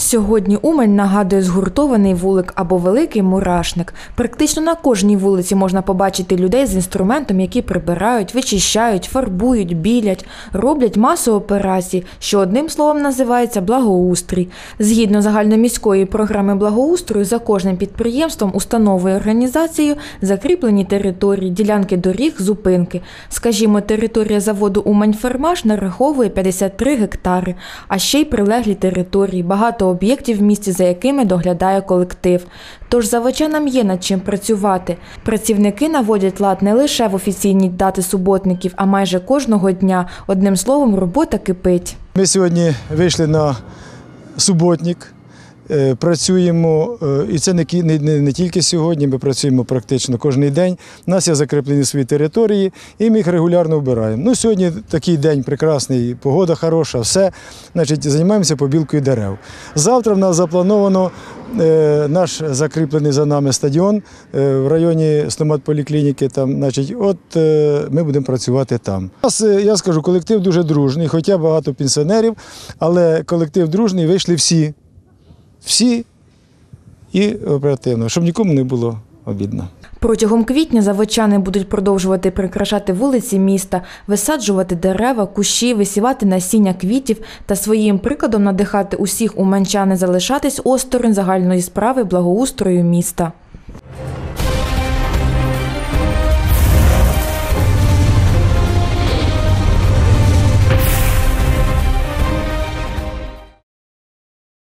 Сьогодні Умань нагадує згуртований вулик або великий мурашник. Практично на кожній вулиці можна побачити людей з інструментом, які прибирають, вичищають, фарбують, білять, роблять масу операцій, що одним словом називається благоустрій. Згідно загальноміської програми благоустрою, за кожним підприємством, установою організацією закріплені території, ділянки доріг, зупинки. Скажімо, територія заводу Умань-Фермаш нараховує 53 гектари, а ще й прилеглі території, багато об'єктів в місті, за якими доглядає колектив. Тож заводчанам є над чим працювати. Працівники наводять лад не лише в офіційні дати суботників, а майже кожного дня. Одним словом, робота кипить. Ми сьогодні вийшли на суботник, працюємо, е, і це не, не, не, тільки сьогодні, ми працюємо практично кожен день. У нас є закріплені свої території, і ми їх регулярно вбираємо. Ну, сьогодні такий день прекрасний, погода хороша, все. Значить, займаємося побілкою дерев. Завтра в нас заплановано е, наш закріплений за нами стадіон е, в районі стоматполіклініки. Там, значить, от е, ми будемо працювати там. У нас, е, я скажу, колектив дуже дружний, хоча багато пенсіонерів, але колектив дружний, вийшли всі. Всі і оперативно, щоб нікому не було обідно. Протягом квітня заводчани будуть продовжувати прикрашати вулиці міста, висаджувати дерева, кущі, висівати насіння квітів та своїм прикладом надихати усіх уманчан не залишатись осторонь загальної справи благоустрою міста.